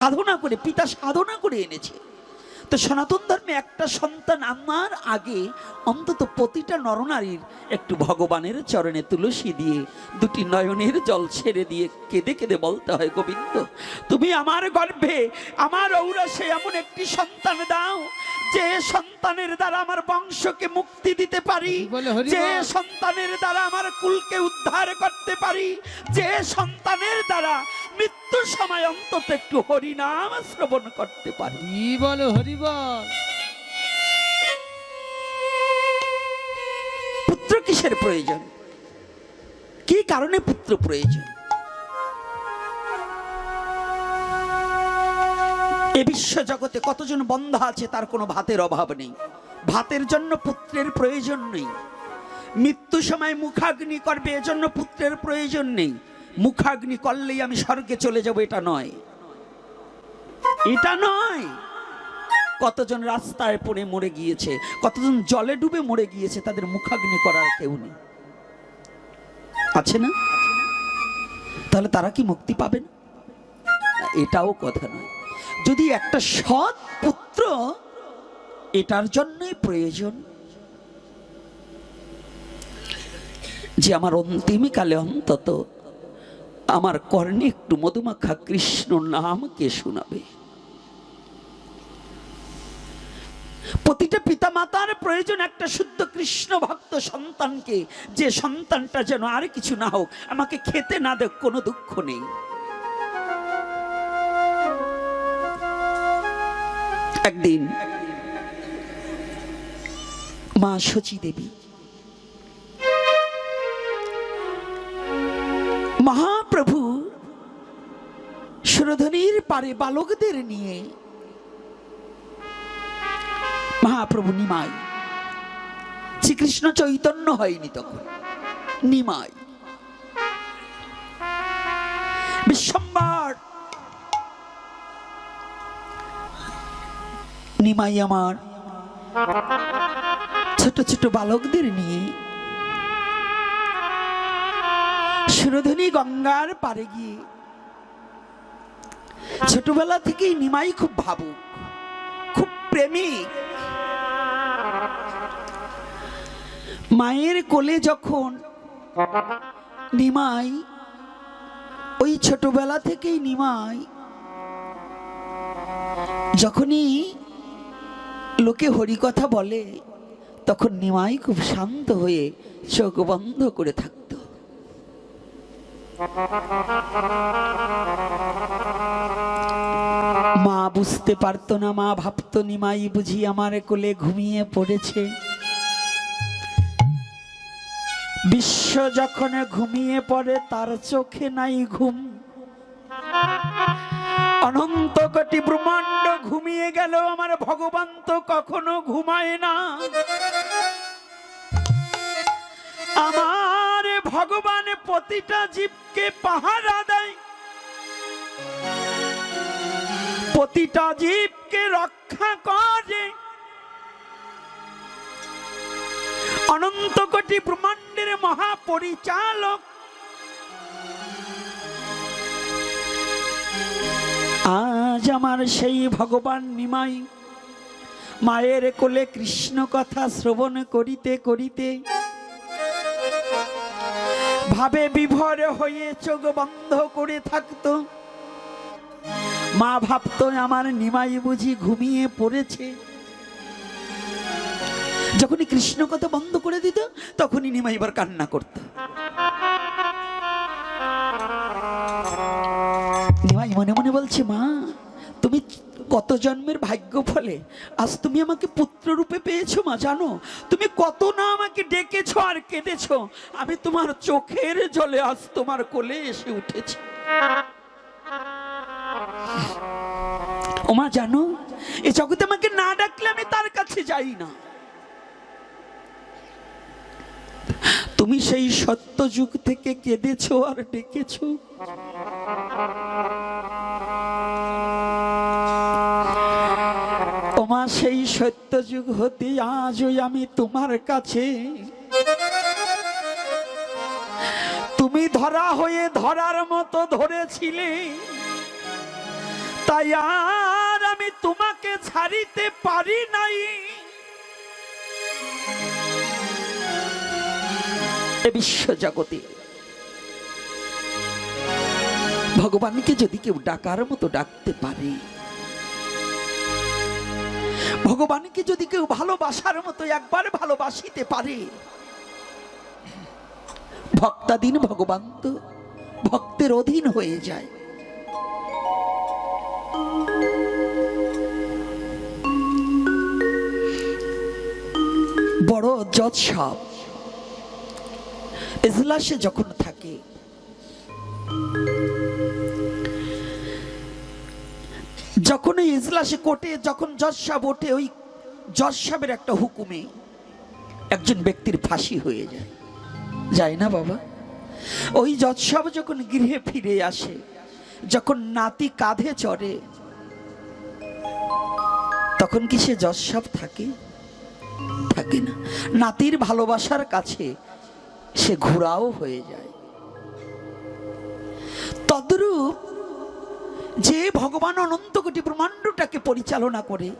সাধনা করে পিতা সাধনা করে এনেছে। তো সনাতন ধর্মে একটা সন্তান আমার আগে অন্তত প্রতিটা নরনারীর একটু ভগবানের চরণে তুলসী দিয়ে দুটি নয়নের জল ছেড়ে দিয়ে কেঁদে কেঁদে বলতে হয় গোবিন্দ তুমি আমার গর্ভে আমার ঔরসে এমন একটি সন্তান দাও যে সন্তানের দ্বারা আমার বংশকে মুক্তি দিতে পারি যে সন্তানের দ্বারা আমার কুলকে উদ্ধার করতে পারি যে সন্তানের দ্বারা মৃত্যুর সময় অন্তত একটু হরিনাম শ্রবণ করতে পারি। বলো হরি বল পুত্র কিসের প্রয়োজন? কি কারণে পুত্র প্রয়োজন? এ বিশ্ব জগতে কতজন বন্ধ আছে তার কোনো ভাতের অভাব নেই। ভাতের জন্য পুত্রের প্রয়োজন নেই। মৃত্যু সময় মুখাগ্নি করবে, এজন্য পুত্রের প্রয়োজন নেই। মুখাগ্নি করলেই আমি স্বর্গে চলে যাব, এটা নয়। এটা নয়। কতজন রাস্তায় পড়ে মরে গিয়েছে, কতজন জলে ডুবে মরে গিয়েছে, তাদের মুখাগ্নি করার কেউ নেই। আছে না? তাহলে তারা কি মুক্তি পাবেন এটাও কথা নয়। যদি একটা সৎ পুত্র এটার জন্যই প্রয়োজন, যে আমার অন্তিমকালে অন্তত আমার কর্ণে একটু মধুমাখা কৃষ্ণ নামকে শোনাবে? প্রতিটা পিতা মাতার প্রয়োজন একটা শুদ্ধ কৃষ্ণ ভক্ত সন্তানকে। যে সন্তানটা যেন আর কিছু না হোক, আমাকে খেতে না দেখ কোনো দুঃখ নেই। একদিন মা শচী দেবী মহাপ্রভু সুরধনির পারে বালকদের নিয়ে মহাপ্রভু নিমাই। শ্রীকৃষ্ণ চৈতন্য হয়নি তখন। নিমাই। বিশ্বম্বার। নিমাই আমার ছোট ছোট বালকদের নিয়ে সুরধনী গঙ্গার পারে গিয়ে ছোটবেলা থেকেই নিমাই খুব ভাবুক, খুব প্রেমিক। মায়ের কোলে যখন নিমাই, ওই ছোটবেলা থেকেই নিমাই, যখনই লোকে হরিকথা বলে, তখন নিমাই খুব শান্ত হয়ে চোখ বন্ধ করে থাকতো। মা বুঝতে পারতো না, মা ভাবতো, নিমাই বুঝি আমার কোলে ঘুমিয়ে পড়েছে। বিশ্ব যখন ঘুমিয়ে পড়ে, তার চোখে নাই ঘুম। অনন্ত কোটি ব্রহ্মাণ্ড ঘুমিয়ে গেল, আমার ভগবান তো কখনো ঘুমায় না। আমার ভগবান প্রতিটা জীবকে পাহারা দেয়। প্রতিটা জীবকে রক্ষা করে। অনন্ত কোটি ব্রহ্মাণ্ডের মহাপরিচালক। আজ আমার সেই ভগবান নিমাই, মায়ের কোলে কৃষ্ণ কথা শ্রবণ করিতে করিতে ভাবে বিভোর হয়ে চোখ বন্ধ করে থাকতো। মা ভাবতো, আমার নিমাই বুঝি ঘুমিয়ে পড়েছে। যখনই কৃষ্ণ কথা বন্ধ করে দিত, তখনই নিমাই এবার কান্না করত। নিমাই মনে মনে বলছে, মা, তুমি কত জন্মের ভাগ্য ফলে আজ তুমি আমাকে পুত্র রূপে পেয়েছ, মা, জানো? তুমি কত না আমাকে ডেকেছো আর কেঁদেছো। আমি তোমার চোখের জলে আজ তোমার কোলে এসে উঠেছি। ওমা জানো, এ জগতে আমাকে না ডাকলে আমি তার কাছে যাই না। তুমি সেই সত্য যুগ থেকে কেঁদেছো আর ডেকেছো। ওমা সেই সত্য যুগ হতে আজই আমি তোমার কাছে। তুমি ধরা হয়ে ধরার মতো ধরেছিলে। তাই আর আমি তোমাকে ছাড়িতে পারি নাই। বিশ্ব জগতে ভগবানকে যদি কেউ ডাকার মতো ডাকতে পারে, ভগবানকে যদি কেউ ভালোবাসার মতো একবার ভালোবাসিতে পারে, ভক্তাধীন ভগবান তো ভক্তের অধীন হয়ে যায়। বড় সাপ এজলাসে যখন থাকে যখন ওই ইজলাসে কোর্টে যখন জজ ওঠে, ওই জজ একটা হুকুমে একজন ব্যক্তির ফাঁসি হয়ে যায়। যায় না বাবা? ওই জজ সাহেব যখন গৃহে ফিরে আসে, যখন নাতি কাঁধে চড়ে, তখন কি সে জজ থাকে? থাকে না। নাতির ভালোবাসার কাছে সে ঘোরাও হয়ে যায়। তদ্রূপ যে ভগবান অনন্ত কোটি ব্রহ্মাণ্ডটাকে পরিচালনা করে,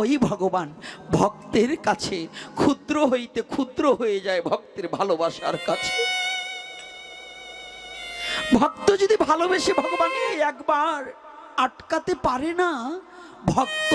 ওই ভগবান ভক্তের কাছে ক্ষুদ্র হইতে ক্ষুদ্র হয়ে যায় ভক্তের ভালোবাসার কাছে। ভক্ত যদি ভালোবেসে ভগবানকে একবার আটকাতে পারে না, ভক্ত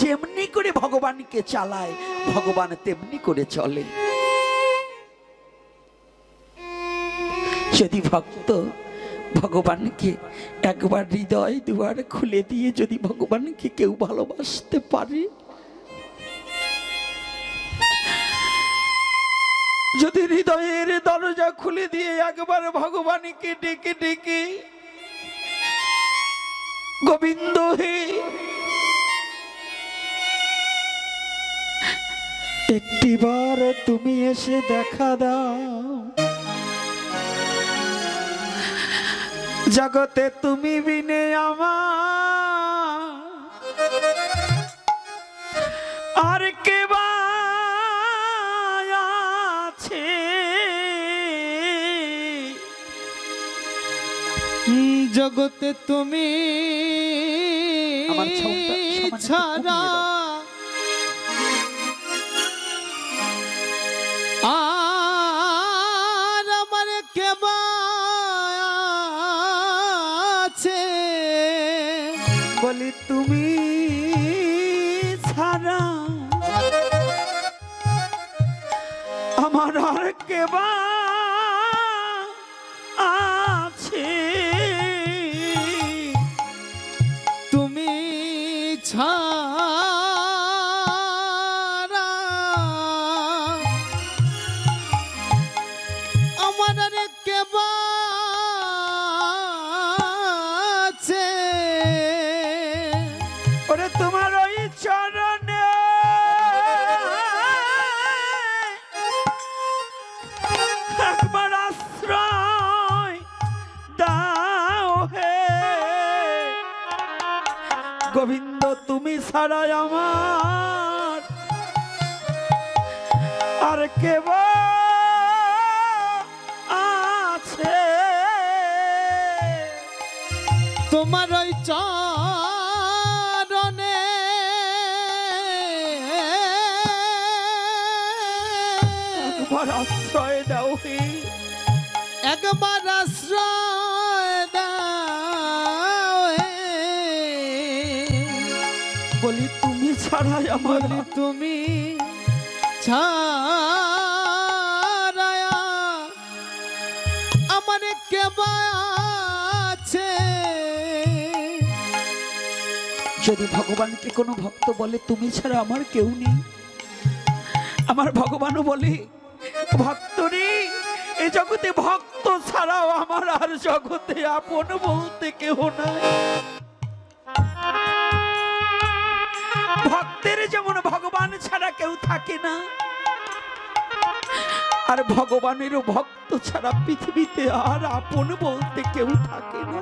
যেমনি করে ভগবানকে চালায়, ভগবান তেমনি করে চলে। যদি ভক্ত ভগবানকে একবার হৃদয় দুয়ার খুলে দিয়ে যদি ভগবানকে কেউ ভালোবাসতে পারে? যদি হৃদয়ের দরজা খুলে দিয়ে একবার ভগবানকে ডেকে ডেকে গোবিন্দ হে, একটিবার তুমি এসে দেখা দাও। জগতে তুমি বিনে আমার। কে আছে? জগতে তুমি ছাড়া বলি তুমি ছাড়া আমার আর কে ছাড়াই আমার। আর কেব আছে? তোমার ওই চরণে আশ্রয় দাও একবার আশ্রয় বলি তুমি ছাড়ায়া আমার আছে। যদি ভগবানকে কোনো ভক্ত বলে তুমি ছাড়া আমার কেউ নেই। আমার ভগবানও বলে ভক্ত নেই। এ জগতে ভক্ত ছাড়াও আমার আর জগতে আপন বলতে কেউ নাই। ভক্তের যেমন ভগবান ছাড়া কেউ থাকে না, আর ভগবানেরও ভক্ত ছাড়া পৃথিবীতে আর আপন বলতে কেউ থাকে না।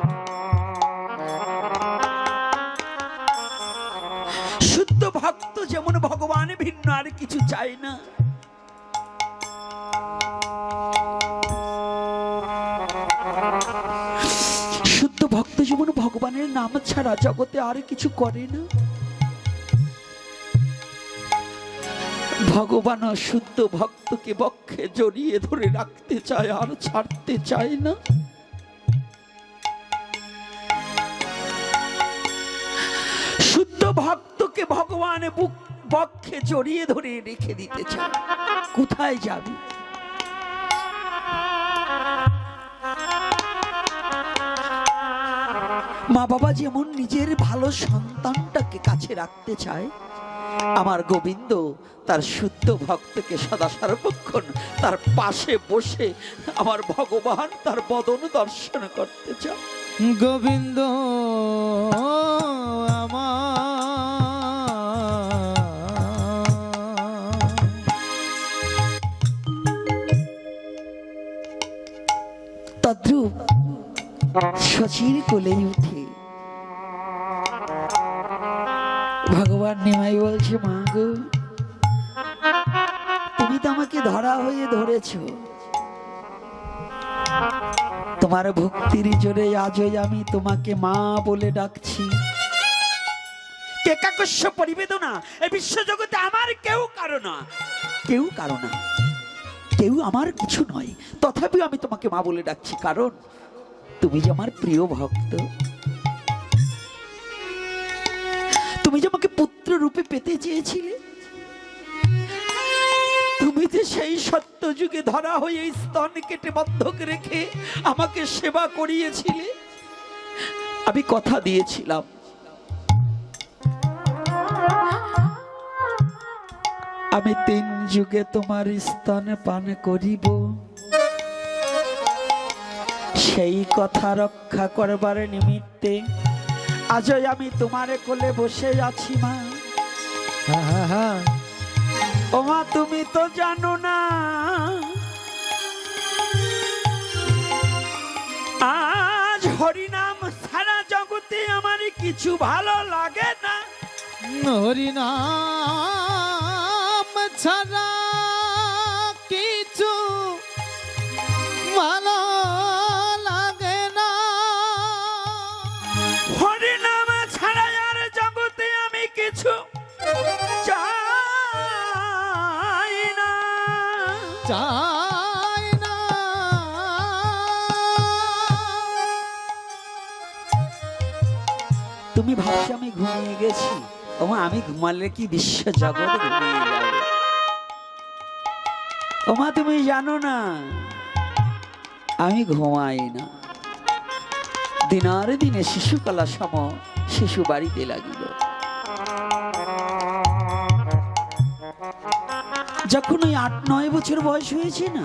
শুদ্ধ ভক্ত যেমন ভগবান, ভিন্ন আর কিছু চায় না। শুদ্ধ ভক্ত যেমন ভগবানের নাম ছাড়া জগতে আর কিছু করে না। ভগবান শুদ্ধ ভক্তকে বক্ষে জড়িয়ে ধরে রাখতে চায়, আর ছাড়তে চায় না। শুদ্ধ ভক্তকে ভগবান বুক, বক্ষে জড়িয়ে ধরে রেখে দিতে চায়। কোথায় যাবে? মা বাবা যেমন নিজের ভালো সন্তানটাকে কাছে রাখতে চায় আমার গোবিন্দ তার শুদ্ধ ভক্তকে সদা সর্বক্ষণ তার পাশে বসে আমার ভগবান তার বদন দর্শন করতে চায়। গোবিন্দ তদ্রুপ শশীর কোলে উঠে ভগবান নিমাই বলছে, মা গো, তুমি তো আমাকে ধরা হয়ে ধরেছ। তোমার ভক্তির জোরে আজই আমি তোমাকে মা বলে ডাকছি। কেকাকস্য পরিবেদনা? এই বিশ্বজগতে আমার কেউ কারও না। কেউ কারও না। কেউ আমার কিছু নয়। তথাপিও আমি তোমাকে মা বলে ডাকছি। কারণ তুমি যে আমার প্রিয় ভক্ত তুমি যে আমাকে পুত্র রূপে পেতে চেয়েছিলে, তুমি যে সেই সত্য যুগে ধরা হয়ে স্তন কেটে বন্ধক রেখে আমাকে সেবা করিয়েছিলে, আমি কথা দিয়েছিলাম। আমি তিন যুগে তোমার স্তন পান করিব। সেই কথা রক্ষা করবার নিমিত্তে আজই আমি তোমার কোলে বসে আছি মা। ও মা তুমি তো জানো না। আজ হরিনাম সারা জগতে আমার কিছু ভালো লাগে না। হরি নাম ছাড়া তুমি ভাবছ আমি ঘুমিয়ে গেছি? ওমা, আমি ঘুমালে কি বিশ্ব জগৎ ঘুমিয়ে ওমা, তুমি জানো না, আমি ঘুমাই না। দিনারে দিনে শিশুকলা সম শিশু বাড়িতে লাগিল। যখন ওই আট নয় বছর বয়স হয়েছে না,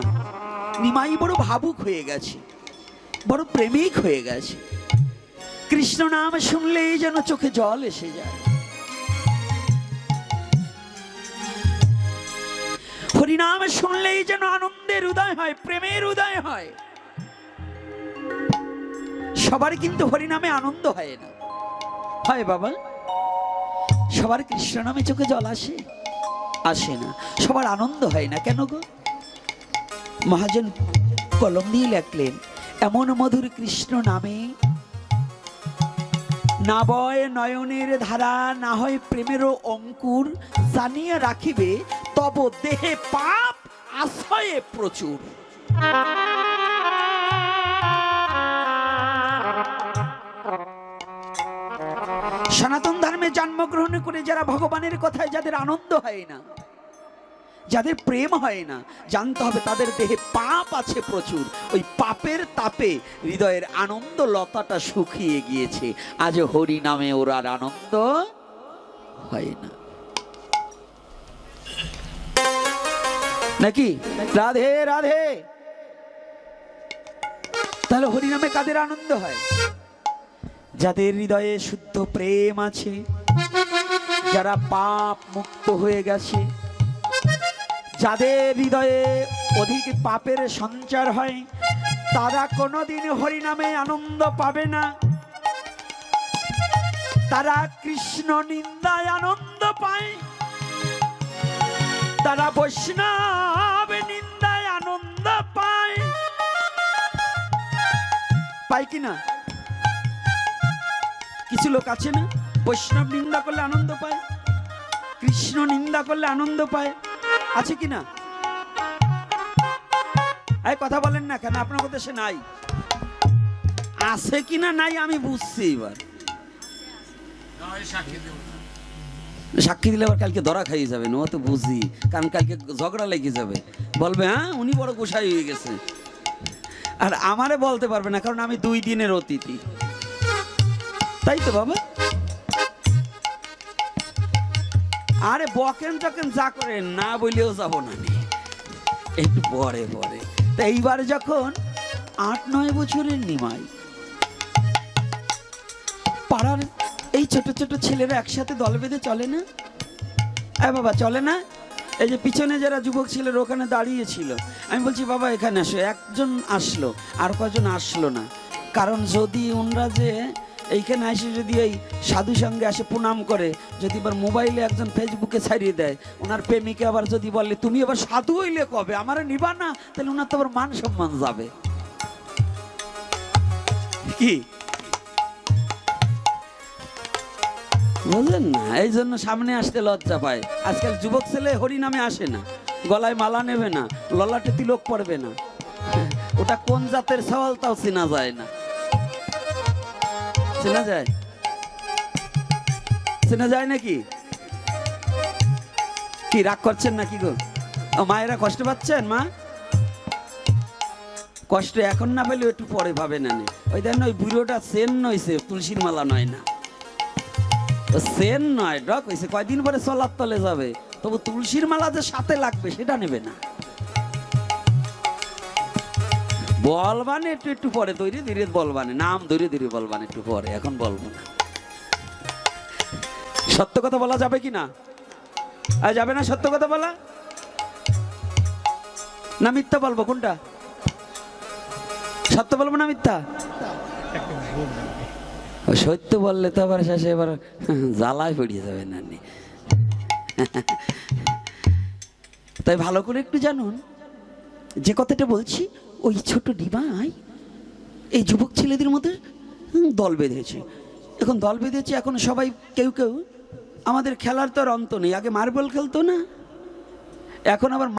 নিমাই বড় ভাবুক হয়ে গেছে, বড় প্রেমিক হয়ে গেছে। কৃষ্ণ নাম শুনলেই যেন চোখে জল এসে যায়। হরিনাম শুনলেই যেন আনন্দের উদয় হয়, প্রেমের উদয় হয়। সবার কিন্তু হরিনামে আনন্দ হয় না। হয় বাবা, সবার কৃষ্ণ নামে চোখে জল আসে? আসে না। সবার আনন্দ হয় না। কেন গো? মহাজন কলম দিয়ে লেখলেন, এমন মধুর কৃষ্ণ নামে না বয় নয়নের ধারা না হয় প্রেমেরও অঙ্কুর জানিয়ে রাখিবে, তব দেহে পাপ আশ্রয়ে প্রচুর। সনাতন ধর্মে জন্মগ্রহণ করে যারা ভগবানের কথায় যাদের আনন্দ হয় না যাদের প্রেম হয় না, জানতে হবে তাদের দেহে পাপ আছে প্রচুর। ওই পাপের তাপে হৃদয়ের আনন্দ লতাটা শুকিয়ে গিয়েছে। আজ হরি নামে ওর আর আনন্দ হয় না। নাকি? রাধে রাধে। তাহলে হরি নামে কাদের আনন্দ হয়? যাদের হৃদয়ে শুদ্ধ প্রেম আছে, যারা পাপ মুক্ত হয়ে গেছে যাদের হৃদয়ে অধিক পাপের সঞ্চার হয়, তারা কোনোদিন হরিনামে আনন্দ পাবে না। তারা কৃষ্ণ নিন্দায় আনন্দ পায়। তারা বৈষ্ণব নিন্দায় আনন্দ পায়। পায় কিনা কিছু লোক আছে না? বৈষ্ণব নিন্দা করলে আনন্দ পায়, কৃষ্ণ নিন্দা করলে আনন্দ পায়। আছে কি না এই, কথা বলেন না কেন? আপনার দেশে নাই। আছে কি না নাই আমি বুঝছি এবার। সাক্ষী দিলে আবার কালকে ধরা খাইয়ে যাবে ও তো বুঝি। কারণ কালকে ঝগড়া লেগে যাবে। বলবে হ্যাঁ উনি বড় গোসাই হয়ে গেছে। আর আমারে বলতে পারবে না, কারণ আমি দুই দিনের অতিথি। তাই তো বাবা? আরে বকেন যখন যা করেন না বললেও যাব না একটু পরে পরে। তা এইবার যখন আট, নয় বছরের নিমাই, পাড়ার এই ছোট ছোট ছেলেরা একসাথে দল বেঁধে চলে না? এ বাবা, চলে না? এই যে পিছনে যারা যুবক ছেলেরা ওখানে দাঁড়িয়েছিল আমি বলছি, বাবা, এখানে আসো। একজন আসলো, আর কজন আসলো না। কারণ যদি ওনরা যে এইখানে এসে যদি এই সাধু সঙ্গে আসে প্রণাম করে যদি এবার মোবাইলে একজন ফেসবুকে ছাড়িয়ে দেয় ওনার প্রেমিকে আবার যদি বলে তুমি আবার সাধু হইলে কবে? আমার নিবা না? তাহলে ওনার তো আবার মান সম্মান যাবে। কি? বুঝলেন না? এই জন্য সামনে আসতে লজ্জা পায়। আজকাল যুবক ছেলে হরি নামে আসে না। গলায় মালা নেবে না। ললাটে তিলক পড়বে না। ওটা কোন জাতের সওয়াল তাও চেনা যায় না। চেনা যায়? চেনা যায় নাকি? কি রাগ করছেন নাকি গো? মায়েরা কষ্ট পাচ্ছেন মা? কষ্ট এখন না পেলেও একটু পরে ভাবে না নে। ওই দেন ওই বুড়োটা সেন নইছে তুলসীর মালা নয় না। তো সেন নয় ডক হয়েছে কয়দিন পরে চলার তলে যাবে। তবু তুলসীর মালা যে সাথে লাগবে সেটা নেবে না। বলবানে একটু একটু পরে তৈরি ধীরে বলবানে। নাম ধীরে ধীরে বলবানে একটু পরে, এখন বলব না। সত্য কথা বলা যাবে কি না? আর যাবে না সত্য কথা বলা? না মিথ্যা বলব, কোনটা? সত্য বলব না মিথ্যা? সত্য বললে তো আবার শেষে এবার জ্বালায় পড়িয়ে যাবে না তাই ভালো করে একটু জানুন যে কথাটা বলছি। ওই ছোট ডিবাই এই যুবক ছেলেদের মধ্যে দল বেঁধেছে। এখন দল বেঁধেছে, এখন সবাই কেউ কেউ, আমাদের খেলার তো আর অন্ত নেই, আগে মার্বেল খেলতো না, এখন আবার